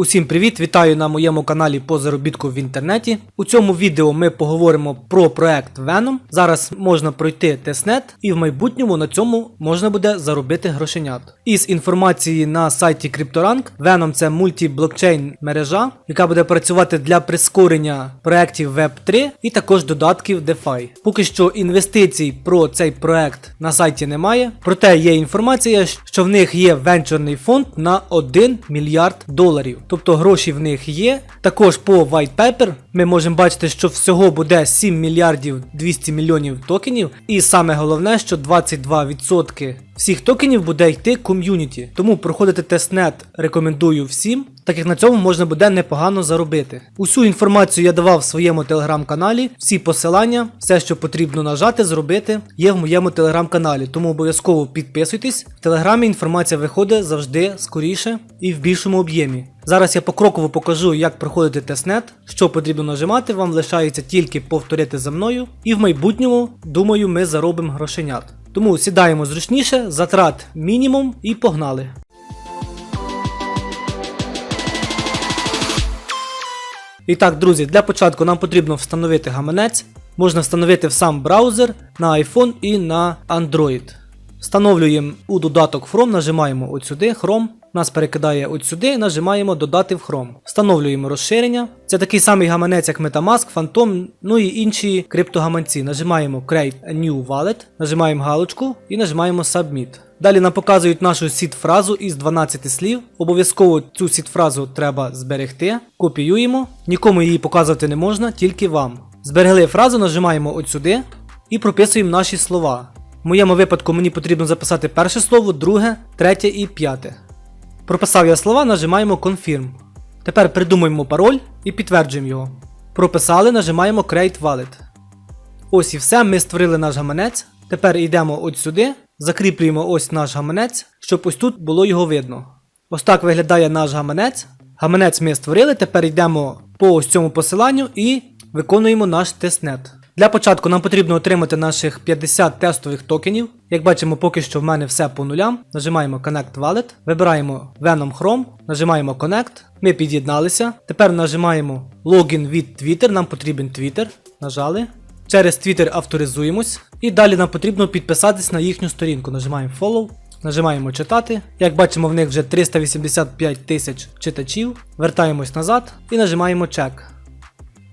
Усім привіт! Вітаю на моєму каналі по заробітку в інтернеті. У цьому відео ми поговоримо про проект Venom. Зараз можна пройти тестнет, і в майбутньому на цьому можна буде заробити грошенят. Із інформації на сайті CryptoRank, Venom це мультиблокчейн мережа, яка буде працювати для прискорення проєктів Web3 і також додатків DeFi. Поки що інвестицій про цей проект на сайті немає, проте є інформація, що в них є венчурний фонд на 1 мільярд доларів. Тобто гроші в них є. Також по white paper ми можемо бачити, що всього буде 7 мільярдів 200 мільйонів токенів. І саме головне, що 22% всіх токенів буде йти ком'юніті. Тому проходити тестнет рекомендую всім, так як на цьому можна буде непогано заробити. Усю інформацію я давав в своєму телеграм-каналі. Всі посилання, все, що потрібно нажати, зробити, є в моєму телеграм-каналі. Тому обов'язково підписуйтесь. В телеграмі інформація виходить завжди скоріше і в більшому об'ємі. Зараз я покроково покажу, як проходити тестнет, що потрібно нажимати. Вам лишається тільки повторити за мною. І в майбутньому, думаю, ми заробимо грошенят. Тому сідаємо зручніше, затрат мінімум і погнали. І так, друзі, для початку нам потрібно встановити гаманець. Можна встановити в сам браузер на iPhone і на Android. Встановлюємо у додаток Chrome, нажимаємо от сюди Chrome. Нас перекидає от сюди, нажимаємо додати в Chrome. Встановлюємо розширення. Це такий самий гаманець, як Metamask, Phantom, ну і інші криптогаманці. Нажимаємо Create a New Wallet, нажимаємо галочку і нажимаємо Submit. Далі нам показують нашу сіт-фразу із 12 слів. Обов'язково цю сіт-фразу треба зберегти. Копіюємо. Нікому її показувати не можна, тільки вам. Зберегли фразу, нажимаємо от сюди і прописуємо наші слова. В моєму випадку мені потрібно записати перше слово, друге, третє і п'яте. Прописав я слова, нажимаємо Confirm. Тепер придумуємо пароль і підтверджуємо його. Прописали, нажимаємо Create Wallet. Ось і все, ми створили наш гаманець. Тепер йдемо от сюди, закріплюємо ось наш гаманець, щоб ось тут було його видно. Ось так виглядає наш гаманець. Гаманець ми створили, тепер йдемо по ось цьому посиланню і виконуємо наш тестнет. Для початку нам потрібно отримати наших 50 тестових токенів. Як бачимо, поки що в мене все по нулям. Нажимаємо Connect Wallet, вибираємо Venom Chrome, нажимаємо Connect. Ми під'єдналися. Тепер нажимаємо Логін від Twitter, нам потрібен Twitter. Нажали. Через Twitter авторизуємось. І далі нам потрібно підписатись на їхню сторінку. Нажимаємо Follow. Нажимаємо читати. Як бачимо, в них вже 385 тисяч читачів. Вертаємось назад і нажимаємо Check.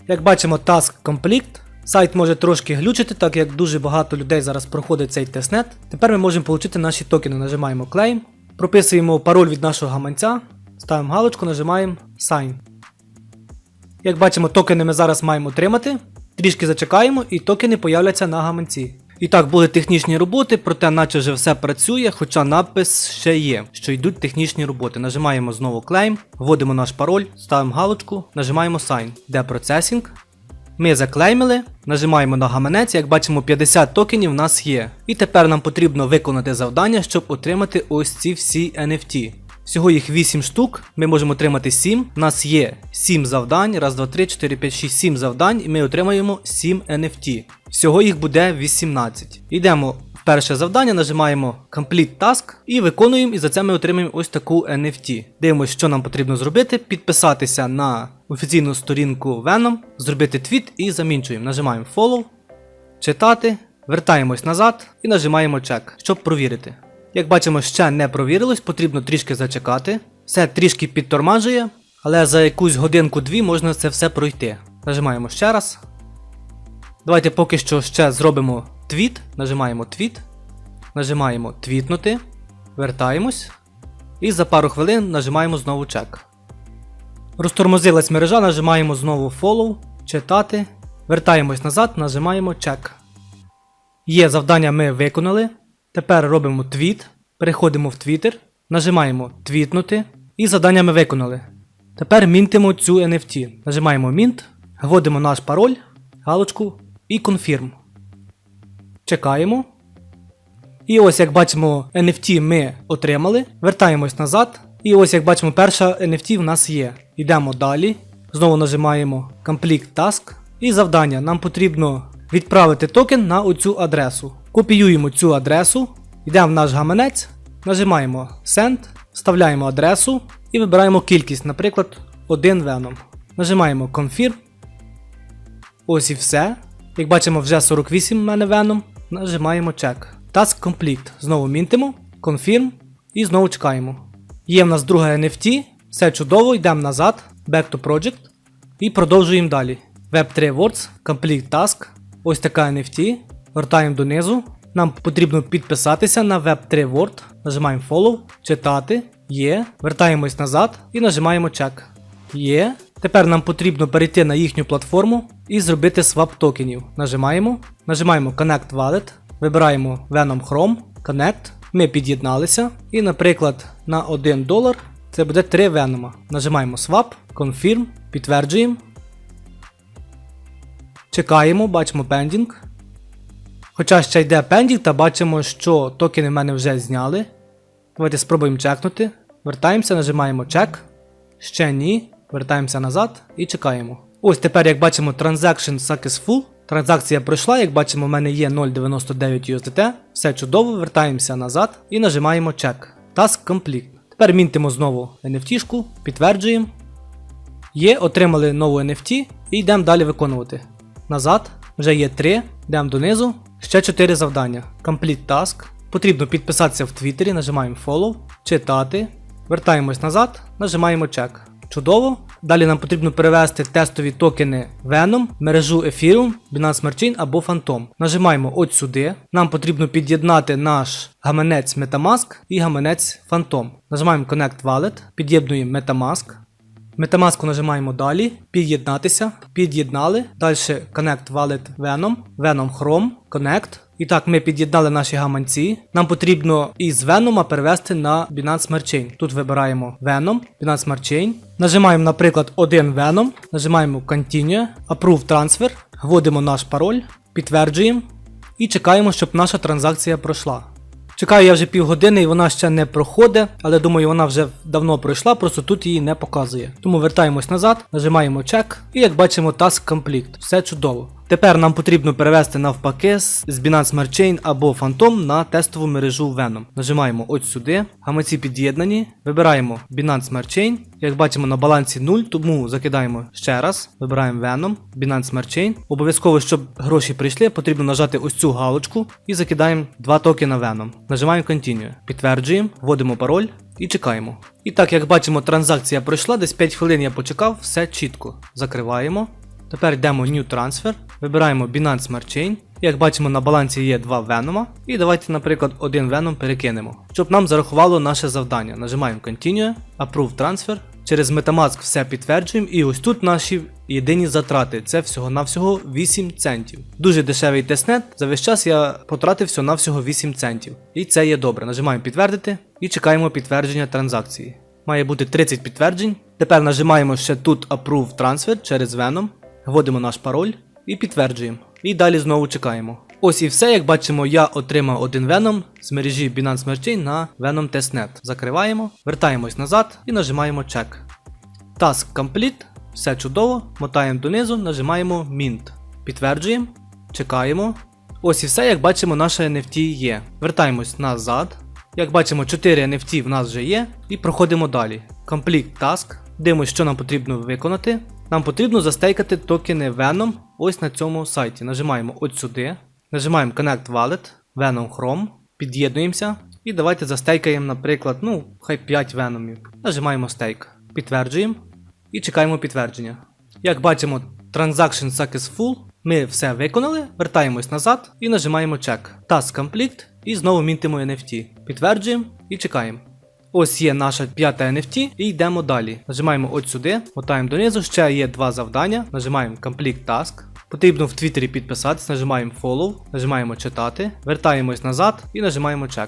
Як бачимо, Task Complete. Сайт може трошки глючити, так як дуже багато людей зараз проходить цей тестнет. Тепер ми можемо отримати наші токени. Нажимаємо Claim, прописуємо пароль від нашого гаманця, ставимо галочку, нажимаємо Sign. Як бачимо, токени ми зараз маємо отримати. Трішки зачекаємо і токени появляться на гаманці. І так, були технічні роботи, проте наче вже все працює, хоча надпис ще є, що йдуть технічні роботи. Нажимаємо знову Claim, вводимо наш пароль, ставимо галочку, нажимаємо Sign, де процесінг. Ми заклеймили, нажимаємо на гаманець, як бачимо, 50 токенів в нас є. І тепер нам потрібно виконати завдання, щоб отримати ось ці всі NFT. Всього їх 8 штук, ми можемо отримати 7. У нас є 7 завдань, раз, два, три, 4, 5, 6, 7 завдань, і ми отримаємо 7 NFT. Всього їх буде 18. Йдемо в перше завдання, нажимаємо Complete Task і виконуємо, і за це ми отримаємо ось таку NFT. Дивимося, що нам потрібно зробити: підписатися на офіційну сторінку Venom, зробити твіт і замінчуємо. Нажимаємо Follow, читати, вертаємось назад і нажимаємо Check, щоб провірити. Як бачимо, ще не провірилось, потрібно трішки зачекати. Все трішки підтормажує, але за якусь годинку-дві можна це все пройти. Нажимаємо ще раз. Давайте поки що ще зробимо твіт. Нажимаємо твіт. Нажимаємо твітнути. Вертаємось. І за пару хвилин нажимаємо знову чек. Розтормозилась мережа, нажимаємо знову follow, читати. Вертаємось назад, нажимаємо чек. Є завдання ми виконали. Тепер робимо твіт, переходимо в Twitter, нажимаємо твітнути і завдання ми виконали. Тепер мінтимо цю NFT. Нажимаємо Mint, вводимо наш пароль, галочку і Confirm. Чекаємо. І ось як бачимо, NFT ми отримали. Вертаємось назад. І ось як бачимо, перша NFT в нас є. Йдемо далі. Знову нажимаємо Complete Task. І завдання. Нам потрібно відправити токен на оцю адресу. Копіюємо цю адресу, йдемо в наш гаманець, нажимаємо Send, вставляємо адресу і вибираємо кількість, наприклад, один Venom. Нажимаємо Confirm. Ось і все. Як бачимо, вже 48 в мене Venom. Нажимаємо Check. Task Complete. Знову мінтимо, Confirm і знову чекаємо. Є в нас друга NFT, все чудово, йдемо назад, Back to Project і продовжуємо далі. Web3 Words, Complete Task. Ось така NFT. Вертаємо донизу. Нам потрібно підписатися на Web3 Word. Нажимаємо Follow, читати. Є. Вертаємось назад і нажимаємо Check. Є. Тепер нам потрібно перейти на їхню платформу і зробити свап токенів. Нажимаємо. Нажимаємо Connect Wallet. Вибираємо Venom Chrome, Connect. Ми під'єдналися. І, наприклад, на 1 долар це буде 3 Venom. Нажимаємо Swap, Confirm, підтверджуємо. Чекаємо, бачимо Pending. Хоча ще йде пендінг, та бачимо, що токени в мене вже зняли. Давайте спробуємо чекнути. Вертаємося, нажимаємо чек. Ще ні. Вертаємося назад і чекаємо. Ось тепер, як бачимо, Transaction Successful. Транзакція пройшла, як бачимо, в мене є 0,99 USDT. Все чудово, вертаємося назад і нажимаємо чек. Task Complete. Тепер мінтимо знову NFT-шку, підтверджуємо. Є, отримали нову NFT і йдемо далі виконувати. Назад, вже є 3, йдемо донизу. Ще 4 завдання. Complete Task. Потрібно підписатися в Твіттері, нажимаємо Follow, читати. Вертаємось назад, нажимаємо Check. Чудово. Далі нам потрібно перевести тестові токени Venom, мережу Ethereum, Binance Smart Chain або Phantom. Нажимаємо от сюди. Нам потрібно під'єднати наш гаманець Metamask і гаманець Phantom. Нажимаємо Connect Wallet, під'єднуємо Metamask. Metamask нажимаємо далі, під'єднатися, під'єднали. Далі Connect Wallet Venom, Venom Chrome, Connect. І так, ми під'єднали наші гаманці. Нам потрібно із Venom перевести на Binance Smart Chain. Тут вибираємо Venom, Binance Smart Chain. Нажимаємо, наприклад, один Venom, нажимаємо Continue, Approve Transfer, вводимо наш пароль, підтверджуємо і чекаємо, щоб наша транзакція пройшла. Чекаю я вже півгодини і вона ще не проходить, але думаю, вона вже давно пройшла, просто тут її не показує. Тому вертаємось назад, нажимаємо чек, і як бачимо, Task Complete. Все чудово. Тепер нам потрібно перевести навпаки з Binance Smart Chain або Phantom на тестову мережу Venom. Нажимаємо ось сюди, гаманці під'єднані, вибираємо Binance Smart Chain. Як бачимо на балансі 0, тому закидаємо ще раз, вибираємо Venom, Binance Smart Chain. Обов'язково, щоб гроші прийшли, потрібно нажати ось цю галочку і закидаємо два токена Venom. Нажимаємо Continue, підтверджуємо, вводимо пароль і чекаємо. І так, як бачимо, транзакція пройшла, десь 5 хвилин я почекав, все чітко. Закриваємо. Тепер йдемо New Transfer, вибираємо Binance Smart Chain. Як бачимо, на балансі є два Venom. І давайте, наприклад, один Venom перекинемо, щоб нам зарахувало наше завдання. Нажимаємо Continue, Approve Transfer. Через Metamask все підтверджуємо, і ось тут наші єдині затрати. Це всього-навсього 8 центів. Дуже дешевий тестнет. За весь час я потратив всього-навсього 8 центів. І це є добре. Нажимаємо підтвердити і чекаємо підтвердження транзакції. Має бути 30 підтверджень. Тепер нажимаємо ще тут Approve Transfer через Venom. Вводимо наш пароль і підтверджуємо. І далі знову чекаємо. Ось і все, як бачимо, я отримав один Venom з мережі Binance Smart Chain на Venom Testnet. Закриваємо, вертаємось назад і нажимаємо Check. Task Complete, все чудово, мотаємо донизу, нажимаємо Mint. Підтверджуємо, чекаємо. Ось і все, як бачимо, наше NFT є. Вертаємось назад. Як бачимо, 4 NFT в нас вже є, і проходимо далі. Complete Task. Дивимось, що нам потрібно виконати. Нам потрібно застейкати токени Venom ось на цьому сайті. Нажимаємо от сюди, нажимаємо Connect Wallet, Venom Chrome, під'єднуємося і давайте застейкаємо, наприклад, ну, хай 5 Venomів. Нажимаємо стейк, підтверджуємо і чекаємо підтвердження. Як бачимо, Transaction Successful, ми все виконали, вертаємось назад і нажимаємо Check. Task Complete і знову мінтимо NFT. Підтверджуємо і чекаємо. Ось є наша п'ята NFT і йдемо далі. Нажимаємо от сюди, мотаємо донизу, ще є два завдання. Нажимаємо Complete Task. Потрібно в Твіттері підписатись, нажимаємо Follow, нажимаємо читати, вертаємось назад і нажимаємо Check.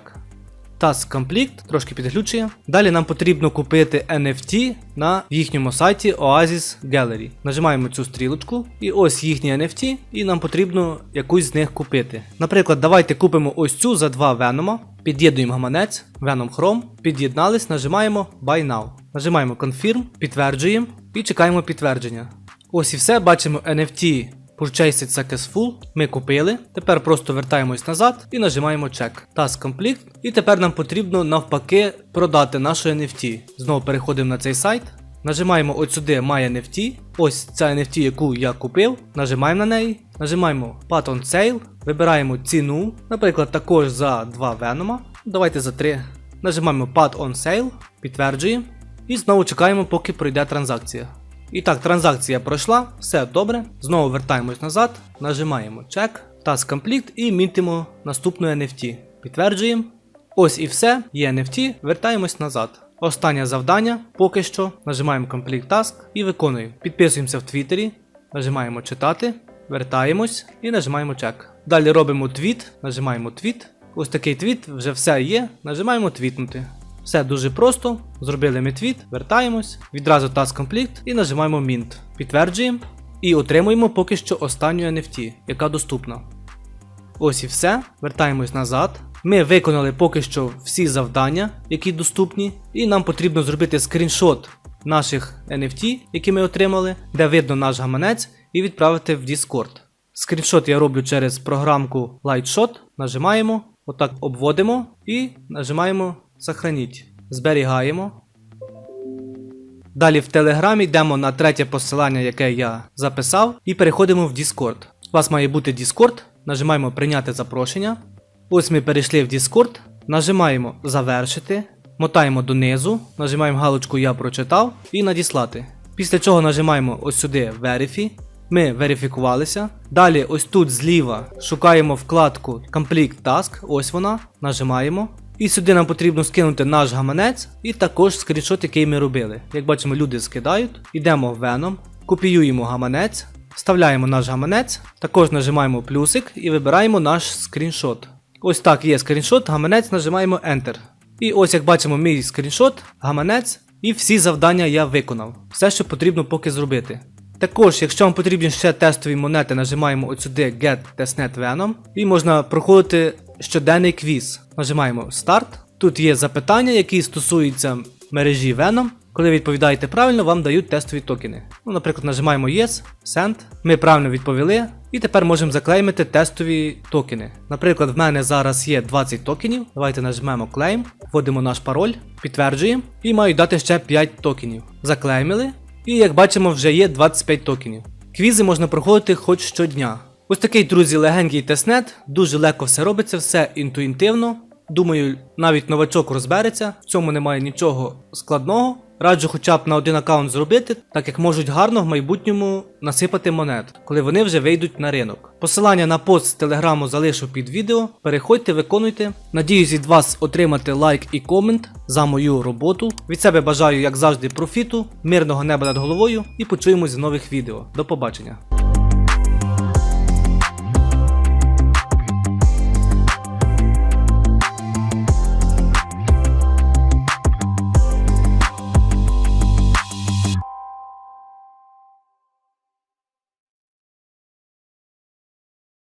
Task Complete, трошки підглючує. Далі нам потрібно купити NFT на їхньому сайті Oasis Gallery. Нажимаємо цю стрілочку, і ось їхні NFT, і нам потрібно якусь з них купити. Наприклад, давайте купимо ось цю за 2 Venom. Під'єднуємо гаманець, Venom Chrome, під'єднались, нажимаємо Buy Now. Нажимаємо Confirm, підтверджуємо і чекаємо підтвердження. Ось і все, бачимо NFT Purchased Successful. Ми купили. Тепер просто вертаємось назад і нажимаємо Check. Task Complete. І тепер нам потрібно навпаки продати нашу NFT. Знову переходимо на цей сайт. Нажимаємо от сюди My NFT. Ось ця NFT, яку я купив. Нажимаємо на неї. Нажимаємо Pat on Sale. Вибираємо ціну. Наприклад, також за 2 Venom. Давайте за 3. Нажимаємо Pat on Sale. Підтверджуємо. І знову чекаємо, поки пройде транзакція. І так, транзакція пройшла, все добре. Знову вертаємось назад, нажимаємо Check, Task Complete і мітимо наступну NFT. Підтверджуємо. Ось і все, є NFT, вертаємось назад. Останнє завдання поки що. Нажимаємо Complete Task і виконуємо. Підписуємося в Твіттері, нажимаємо читати, вертаємось і нажимаємо Check. Далі робимо твіт, нажимаємо твіт. Ось такий твіт, вже все є. Нажимаємо твітнути. Все дуже просто. Зробили ми твіт, вертаємось, відразу Task Complete і нажимаємо Mint. Підтверджуємо і отримуємо поки що останню NFT, яка доступна. Ось і все. Вертаємось назад. Ми виконали поки що всі завдання, які доступні, і нам потрібно зробити скріншот наших NFT, які ми отримали, де видно наш гаманець, і відправити в Discord. Скріншот я роблю через програмку Lightshot. Нажимаємо, отак обводимо і нажимаємо Сохраніть. Зберігаємо. Далі в Телеграмі йдемо на третє посилання, яке я записав, і переходимо в Discord. У вас має бути Discord, нажимаємо Прийняти запрошення. Ось ми перейшли в Discord, нажимаємо Завершити, мотаємо донизу, нажимаємо галочку Я прочитав і надіслати. Після чого нажимаємо ось сюди Verify. Ми верифікувалися. Далі, ось тут зліва шукаємо вкладку Complete Task, ось вона, нажимаємо. І сюди нам потрібно скинути наш гаманець і також скріншот, який ми робили. Як бачимо, люди скидають. Йдемо в Venom, копіюємо гаманець, вставляємо наш гаманець, також нажимаємо плюсик і вибираємо наш скріншот. Ось так є скріншот, гаманець, нажимаємо Enter. І ось як бачимо, мій скріншот, гаманець, і всі завдання я виконав. Все, що потрібно поки зробити. Також, якщо вам потрібні ще тестові монети, нажимаємо от сюди Get Testnet Venom і можна проходити щоденний квіз. Нажимаємо Start. Тут є запитання, які стосуються мережі Venom. Коли відповідаєте правильно, вам дають тестові токени. Ну, наприклад, нажимаємо Yes, Send. Ми правильно відповіли. І тепер можемо заклеймити тестові токени. Наприклад, в мене зараз є 20 токенів. Давайте нажмемо Claim, вводимо наш пароль, підтверджуємо і мають дати ще 5 токенів. Заклеймили. І як бачимо, вже є 25 токенів. Квізи можна проходити хоч щодня. Ось такий, друзі, легенький тестнет, дуже легко все робиться, все інтуїтивно. Думаю, навіть новачок розбереться, в цьому немає нічого складного. Раджу хоча б на один аккаунт зробити, так як можуть гарно в майбутньому насипати монет, коли вони вже вийдуть на ринок. Посилання на пост з телеграму залишу під відео. Переходьте, виконуйте. Надіюсь від вас отримати лайк і комент за мою роботу. Від себе бажаю, як завжди, профіту, мирного неба над головою і почуємось в нових відео. До побачення.